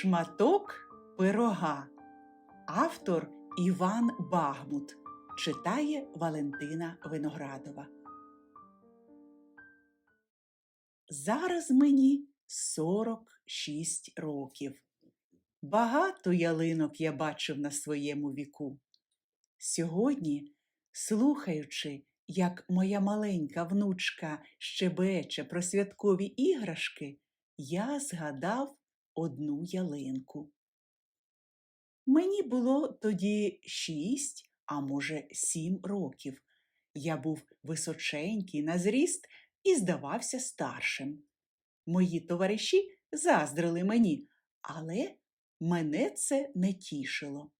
Шматок пирога. Автор Іван Багмут. Читає Валентина Виноградова. Зараз мені 46 років. Багато ялинок я бачив на своєму віку. Сьогодні, слухаючи, як моя маленька внучка щебече про святкові іграшки, я згадав одну ялинку. Мені було тоді шість, а може, сім років. Я був височенький на зріст і здавався старшим. Мої товариші заздрили мені, але мене це не тішило.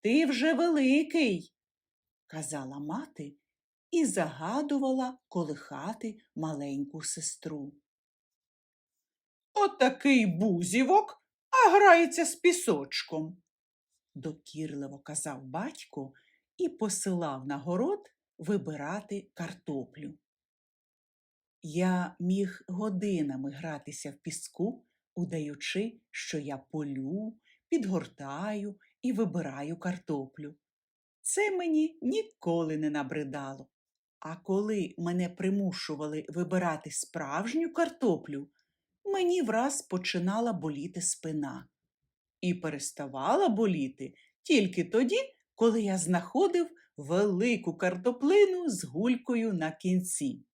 Ти вже великий, казала мати і загадувала колихати маленьку сестру. Отакий бузівок, а грається з пісочком, докірливо казав батько і посилав на город вибирати картоплю. Я міг годинами гратися в піску, удаючи, що я полю, підгортаю і вибираю картоплю. Це мені ніколи не набридало. А коли мене примушували вибирати справжню картоплю, мені враз починала боліти спина. І переставала боліти тільки тоді, коли я знаходив велику картоплину з гулькою на кінці.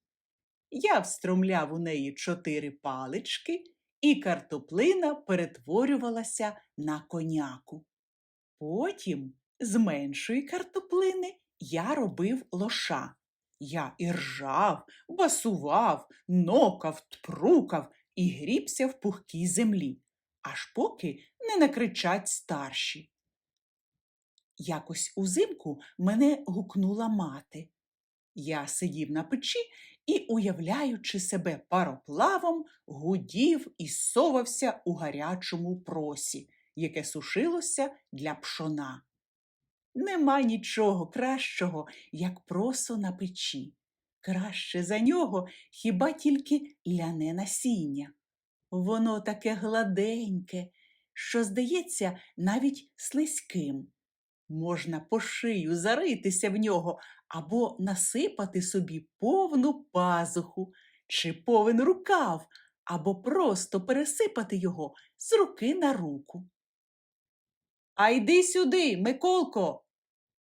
Я встромляв у неї чотири палички, і картоплина перетворювалася на коняку. Потім з меншої картоплини я робив лоша. Я іржав, басував, нокав, тпрукав і грібся в пухкій землі, аж поки не накричать старші. Якось узимку мене гукнула мати. Я сидів на печі і, уявляючи себе пароплавом, гудів і совався у гарячому просі, яке сушилося для пшона. Нема нічого кращого, як просо на печі. Краще за нього хіба тільки ляне насіння. Воно таке гладеньке, що здається навіть слизьким. Можна по шию заритися в нього або насипати собі повну пазуху чи повен рукав, або просто пересипати його з руки на руку. А йди сюди, Миколко,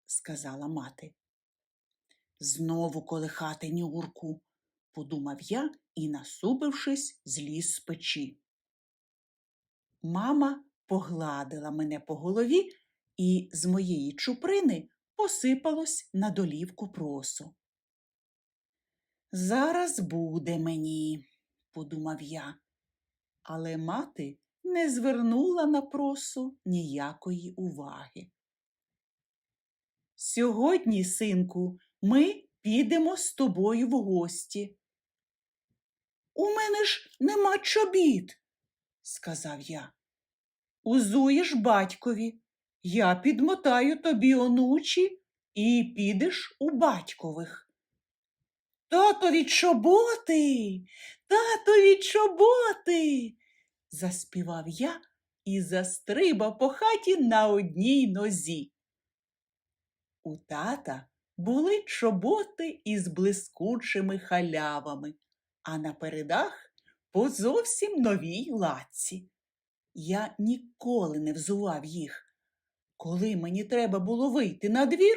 сказала мати. Знову колихати нюрку, подумав я і, насупившись, зліз з печі. Мама погладила мене по голові, і з моєї чуприни посипалось на долівку просу. Зараз буде мені, подумав я, але мати не звернула на просу ніякої уваги. Сьогодні, синку, ми підемо з тобою в гості. У мене ж нема чобіт, сказав я. Узуєш батькові, я підмотаю тобі онучі і підеш у батькових. Татові чоботи, татові чоботи, заспівав я і застрибав по хаті на одній нозі. У тата були чоботи із блискучими халявами, а на передах по зовсім новій латці. Я ніколи не взував їх. Коли мені треба було вийти на двір,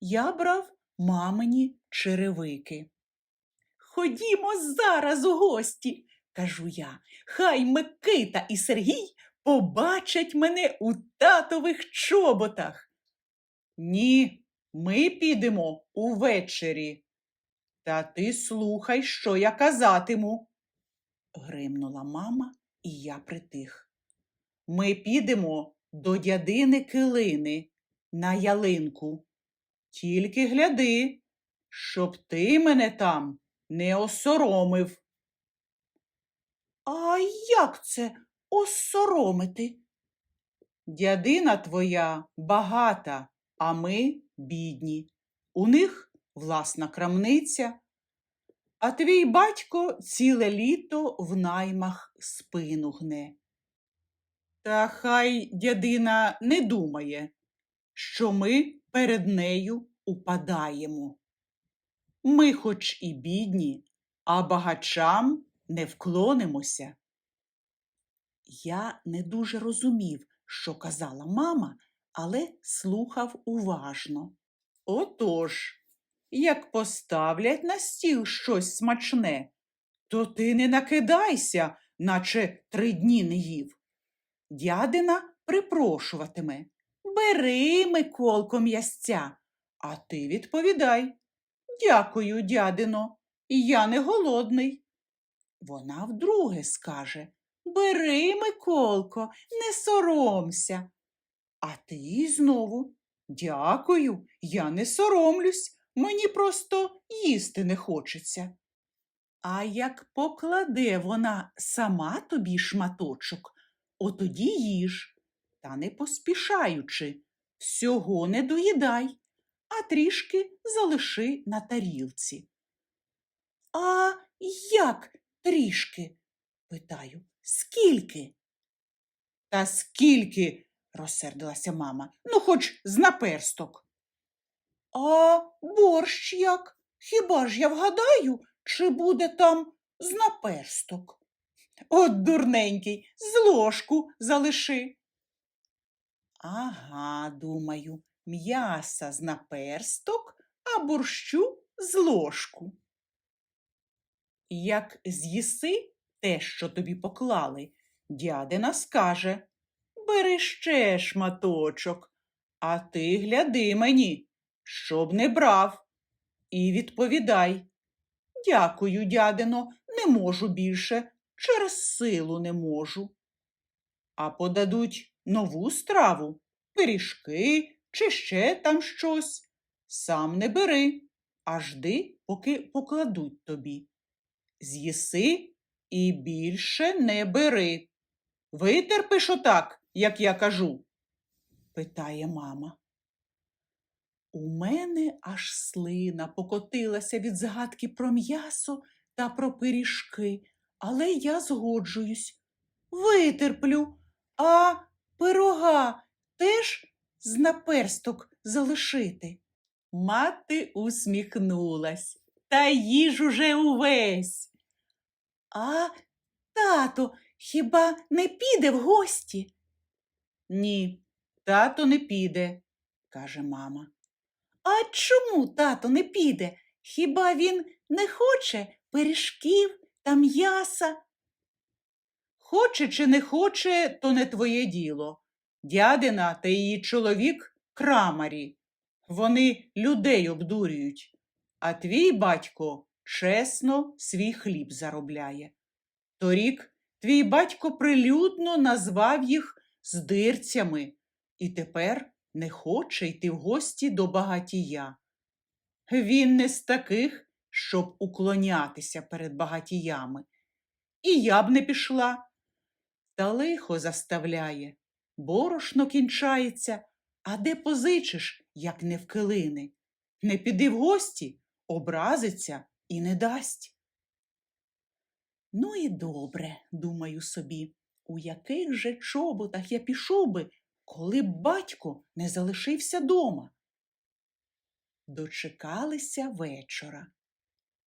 я брав мамині черевики. Ходімо зараз у гості, кажу я, хай Микита і Сергій побачать мене у татових чоботах. Ні, ми підемо увечері. Та ти слухай, що я казатиму. Гримнула мама, і я притих. Ми підемо до дядини килини на ялинку. Тільки гляди, щоб ти мене там не осоромив. А як це осоромити? Дядина твоя багата, а ми бідні. У них власна крамниця, а твій батько ціле літо в наймах спину гне. Та хай дядина не думає, що ми перед нею упадаємо. Ми хоч і бідні, а багачам не вклонимося. Я не дуже розумів, що казала мама, але слухав уважно. Отож, як поставлять на стіл щось смачне, то ти не накидайся, наче три дні не їв. Дядина припрошуватиме Бери, Миколко, м'ясця, а ти відповідай. Дякую, дядино, я не голодний. Вона вдруге скаже Бери, Миколко, не соромся. А ти знову Дякую, я не соромлюсь, мені просто їсти не хочеться. А як покладе вона сама тобі шматочок, отоді їж, та не поспішаючи, всього не доїдай, а трішки залиши на тарілці. А як трішки? питаю. Скільки? Та скільки? Розсердилася мама. Ну, хоч з наперсток. А борщ як? Хіба ж я вгадаю, чи буде там з наперсток? От дурненький, з ложку залиши. Ага, думаю, м'яса з наперсток, а борщу з ложку. Як з'їси те, що тобі поклали, дядина скаже Бери ще шматочок, а ти гляди мені, щоб не брав. І відповідай. Дякую, дядино, не можу більше, через силу не можу. А подадуть нову страву, пиріжки чи ще там щось. Сам не бери, а жди, поки покладуть тобі. З'їси і більше не бери. Витерпиш отак, як я кажу? питає мама. У мене аж слина покотилася від згадки про м'ясо та про пиріжки, але я згоджуюсь. Витерплю, а пирога теж з наперсток залишити. Мати усміхнулась. Та їж уже увесь. А тато хіба не піде в гості? Ні, тато не піде, каже мама. А чому тато не піде? Хіба він не хоче пиріжків та м'яса? Хоче чи не хоче, то не твоє діло. Дядина та її чоловік крамарі. Вони людей обдурюють, а твій батько чесно свій хліб заробляє. Торік твій батько прилюдно назвав їх здирцями і тепер не хоче йти в гості до багатія. Він не з таких, щоб уклонятися перед багатіями. І я б не пішла. Та лихо заставляє, борошно кінчається, а де позичиш, як не в килини. Не піди в гості, образиться і не дасть. Ну і добре, думаю собі, у яких же чоботах я пішов би, коли б батько не залишився дома. Дочекалися вечора.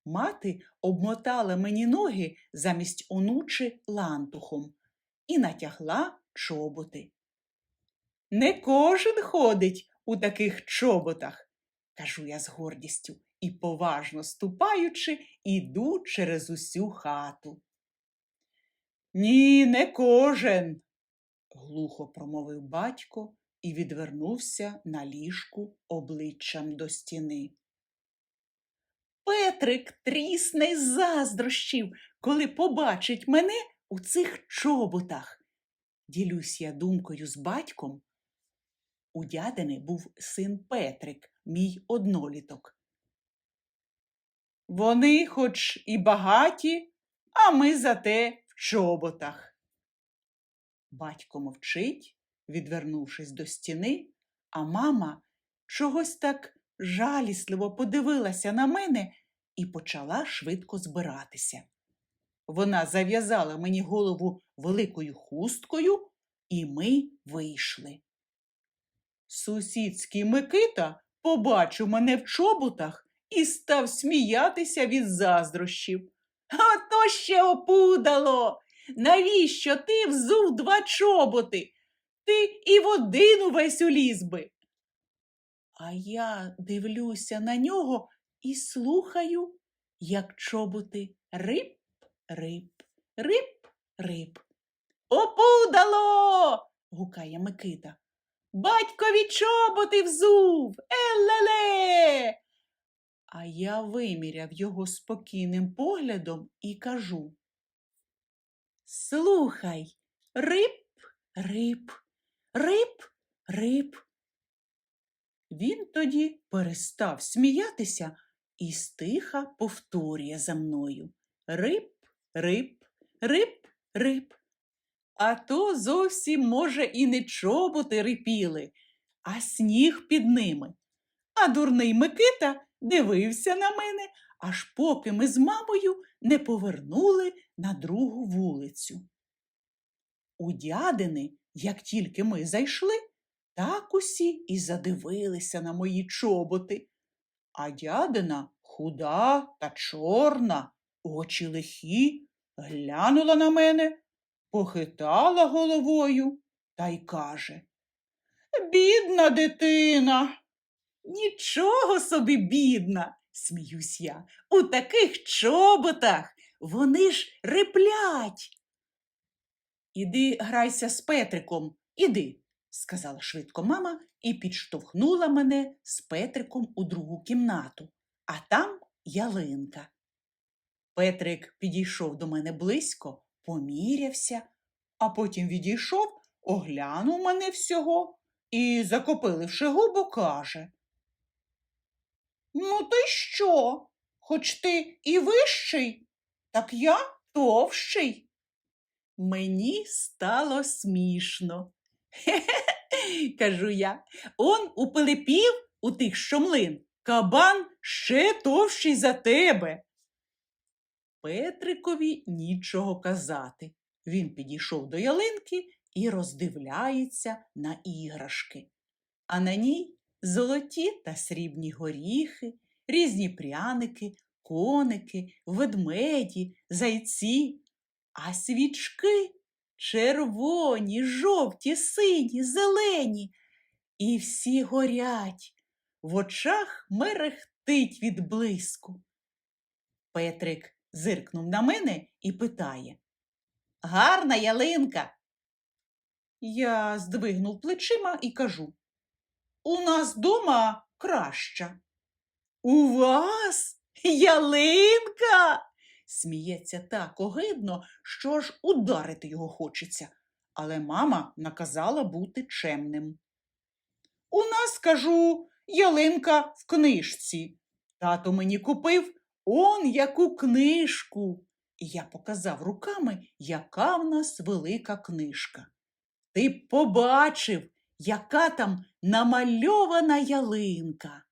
Мати обмотала мені ноги замість онучи лантухом і натягла чоботи. Не кожен ходить у таких чоботах, кажу я з гордістю і, поважно ступаючи, іду через усю хату. Ні, не кожен, глухо промовив батько і відвернувся на ліжку обличчям до стіни. Петрик трісне з заздрощів, коли побачить мене у цих чоботах. Ділюсь я думкою з батьком. У дядини був син Петрик, мій одноліток. Вони хоч і багаті, а ми зате чоботах. Батько мовчить, відвернувшись до стіни, а мама чогось так жалісливо подивилася на мене і почала швидко збиратися. Вона зав'язала мені голову великою хусткою, і ми вийшли. Сусідський Микита побачив мене в чоботах і став сміятися від заздрощів. А то ще опудало! Навіщо ти взув два чоботи? Ти і в один увесь уліз би. А я дивлюся на нього і слухаю, як чоботи рип, рип, рип, рип. Опудало. гукає Микита. Батькові чоботи взув. Елеле. А я виміряв його спокійним поглядом і кажу. Слухай, рип, рип, рип, рип. Він тоді перестав сміятися і стиха повторює за мною. Рип, рип, рип, рип. А то зовсім, може, і не чоботи рипіли, а сніг під ними. А дурний Микита дивився на мене, аж поки ми з мамою не повернули на другу вулицю. У дядини, як тільки ми зайшли, так усі і задивилися на мої чоботи. А дядина худа та чорна, очі лихі, глянула на мене, похитала головою та й каже Бідна дитина. Нічого собі бідна, сміюсь я. У таких чоботах вони ж риплять. Іди грайся з Петриком, іди, сказала швидко мама і підштовхнула мене з Петриком у другу кімнату, а там ялинка. Петрик підійшов до мене близько, помірявся, а потім відійшов, оглянув мене всього і, закопиливши губу, каже Ну, ти що? Хоч ти і вищий, так я товщий. Мені стало смішно. Хе-хе, кажу я. Он у Пилипів, у тих шомлин, кабан ще товщий за тебе. Петрикові нічого казати. Він підійшов до ялинки і роздивляється на іграшки. А на ній золоті та срібні горіхи, різні пряники, коники, ведмеді, зайці, а свічки червоні, жовті, сині, зелені. І всі горять, в очах мерехтить від блиску. Петрик зиркнув на мене і питає Гарна ялинка. Я здвигнув плечима і кажу У нас дома краща. У вас ялинка? Сміється так огидно, що аж ударити його хочеться. Але мама наказала бути чемним. У нас, кажу, ялинка в книжці. Тато мені купив он яку книжку. І я показав руками, яка в нас велика книжка. Ти побачив, яка там намальована ялинка.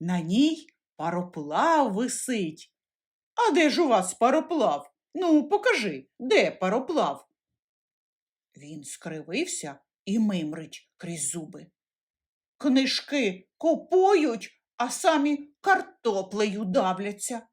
На ній пароплав висить. А де ж у вас пароплав? Ну, покажи, де пароплав? Він скривився і мимрить крізь зуби. Книжки купують, а самі картоплею давляться.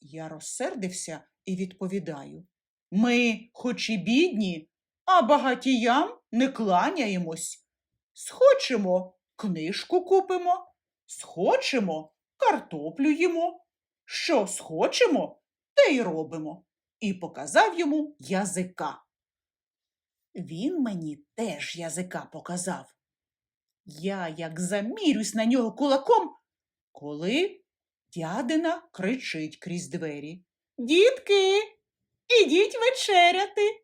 Я розсердився і відповідаю. Ми, хоч і бідні, а багатіям не кланяємось. Схочемо, книжку купимо, схочемо, картоплю їмо. Що схочемо, те й робимо. І показав йому язика. Він мені теж язика показав. Я як замірюсь на нього кулаком, коли дядина кричить крізь двері. Дітки, ідіть вечеряти.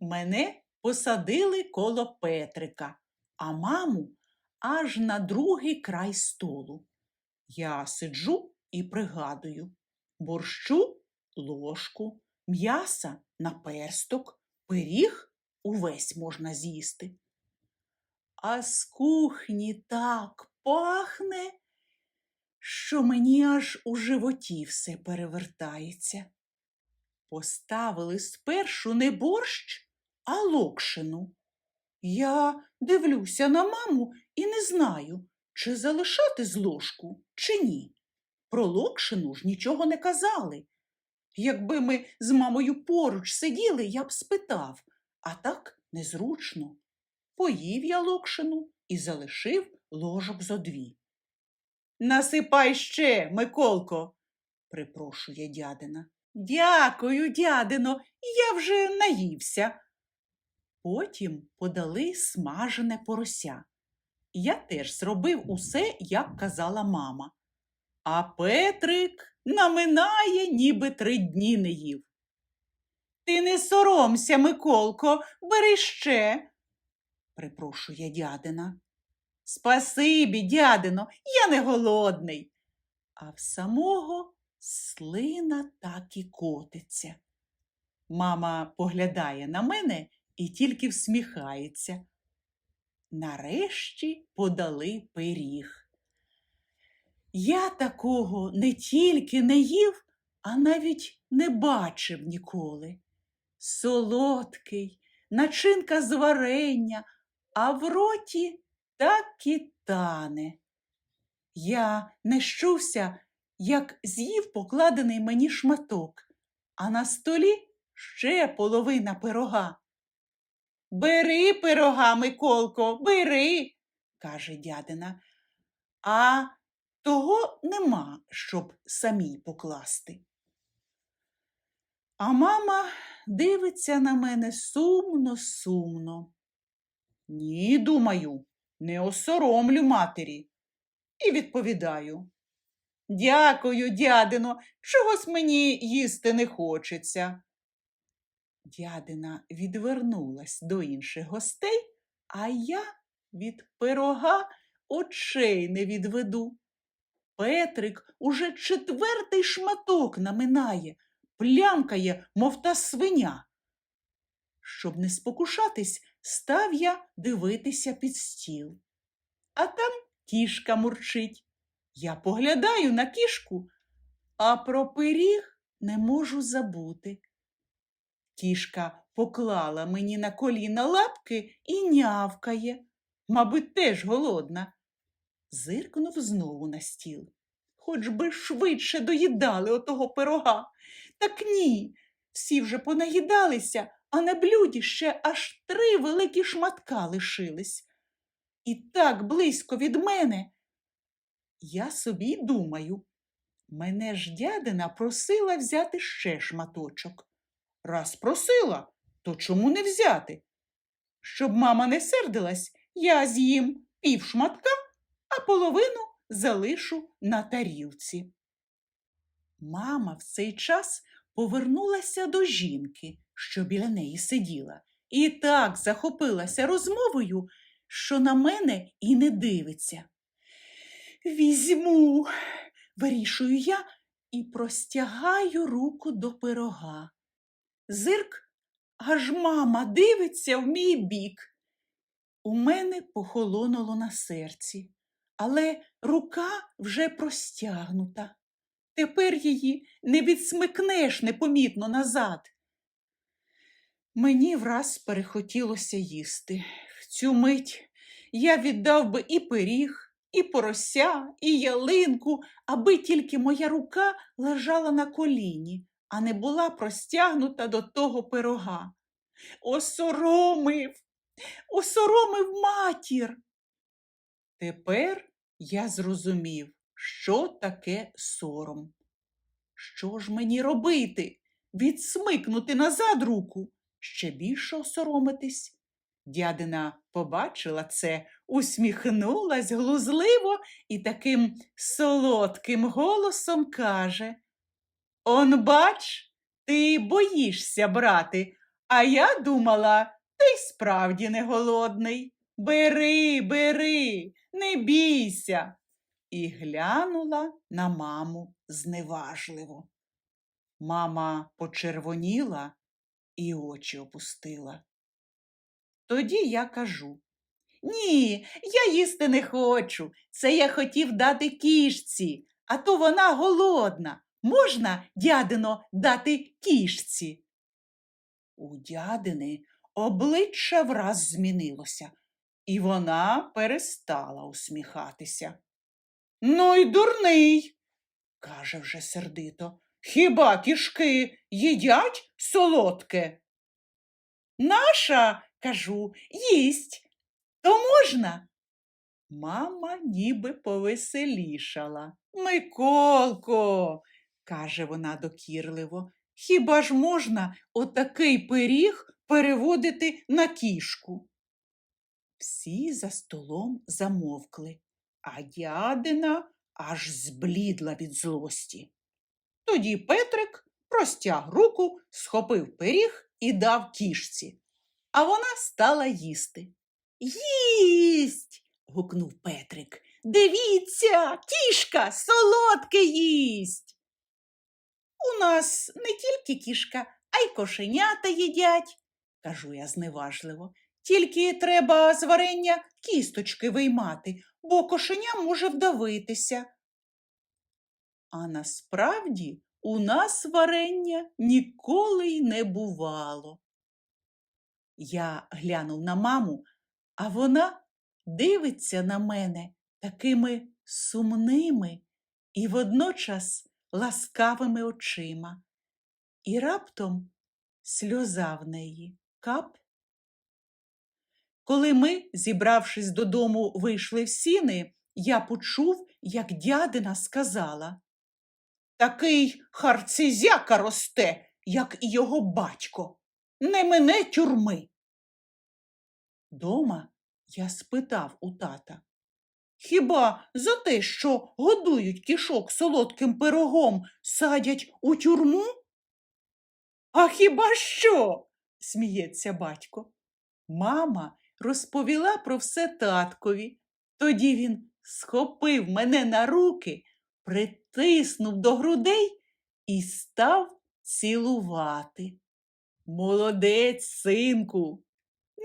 Мене посадили коло Петрика, а маму аж на другий край столу. Я сиджу і пригадую борщу ложку, м'яса на персток, пиріг увесь можна з'їсти. А з кухні так пахне, що мені аж у животі все перевертається. поставили спершу не борщ, а локшину. Я дивлюся на маму і не знаю, чи залишати з ложку, чи ні. Про локшину ж нічого не казали. Якби ми з мамою поруч сиділи, я б спитав, а так незручно. Поїв я локшину і залишив ложок зо дві. Насипай ще, Миколко, припрошує дядина. Дякую, дядино, я вже наївся. Потім подали смажене порося. Я теж зробив усе, як казала мама. А Петрик наминає, ніби три дні не їв. Ти не соромся, Миколко, бери ще, припрошує дядина. Спасибі, дядино, я не голодний. А в самого слина так і котиться. Мама поглядає на мене і тільки всміхається. Нарешті подали пиріг. Я такого не тільки не їв, а навіть не бачив ніколи. Солодкий, начинка з варення, а в роті так і тане. Я не щувся, як з'їв покладений мені шматок, а на столі ще половина пирога. Бери пирога, Миколко, бери, каже дядина. А того нема, щоб самій покласти. А мама дивиться на мене сумно, сумно. Ні, думаю, не осоромлю матері. І відповідаю. Дякую, дядино, чогось мені їсти не хочеться. Дядина відвернулась до інших гостей, а я від пирога очей не відведу. Петрик уже четвертий шматок наминає, плямкає, мов та свиня. Щоб не спокушатись, став я дивитися під стіл. А там кішка мурчить. Я поглядаю на кішку, а про пиріг не можу забути. Кішка поклала мені на коліна лапки і нявкає, мабуть, теж голодна. Зиркнув знову на стіл. Хоч би швидше доїдали отого пирога. Так ні, всі вже понаїдалися, а на блюді ще аж три великі шматка лишились. І так близько від мене. Я собі думаю, мене ж дядина просила взяти ще шматочок. Раз просила, то чому не взяти? Щоб мама не сердилась, я з'їм пів шматка, а половину залишу на тарілці. Мама в цей час повернулася до жінки, що біля неї сиділа, і так захопилася розмовою, що на мене і не дивиться. Візьму, вирішую я і простягаю руку до пирога. Зирк, аж мама дивиться в мій бік. У мене похолонуло на серці, але рука вже простягнута. Тепер її не відсмикнеш непомітно назад. Мені враз перехотілося їсти. В цю мить я віддав би і пиріг, і порося, і ялинку, аби тільки моя рука лежала на коліні, а не була простягнута до того пирога. Осоромив, осоромив матір. Тепер я зрозумів, що таке сором. Що ж мені робити? Відсмикнути назад руку, ще більше осоромитись. Дядина побачила це, усміхнулась глузливо і таким солодким голосом каже Он, бач, ти боїшся брати, а я думала, ти й справді не голодний. Бери, бери, не бійся. І глянула на маму зневажливо. Мама почервоніла і очі опустила. Тоді я кажу Ні, я їсти не хочу. Це я хотів дати кішці, а то вона голодна. Можна, дядино, дати кішці? У дядини обличчя враз змінилося, і вона перестала усміхатися. Ну й дурний, каже вже сердито. Хіба кішки їдять солодке? Наша, кажу, їсть. То можна? Мама ніби повеселішала. Миколко, каже вона докірливо, хіба ж можна отакий пиріг переводити на кішку? Всі за столом замовкли, а дядина аж зблідла від злості. Тоді Петрик простяг руку, схопив пиріг і дав кішці, а вона стала їсти. Їсть. гукнув Петрик. Дивіться, кішка солодке їсть. У нас не тільки кішка, а й кошенята їдять, кажу я зневажливо. Тільки треба з варення кісточки виймати, бо кошеня може вдавитися. А насправді у нас варення ніколи й не бувало. Я глянув на маму, а вона дивиться на мене такими сумними і водночас ласкавими очима. І раптом сльоза в неї кап. Коли ми, зібравшись додому, вийшли в сіни, я почув, як дядина сказала Такий харцизяка росте, як і його батько. Не мене тюрми. Дома я спитав у тата. Хіба за те, що годують кішок солодким пирогом, садять у тюрму? А хіба що? сміється батько. Мама розповіла про все таткові. Тоді він схопив мене на руки, притиснув до грудей і став цілувати. Молодець, синку,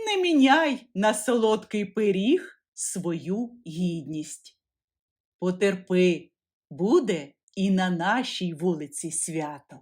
не міняй на солодкий пиріг свою гідність. Потерпи, буде і на нашій вулиці свято.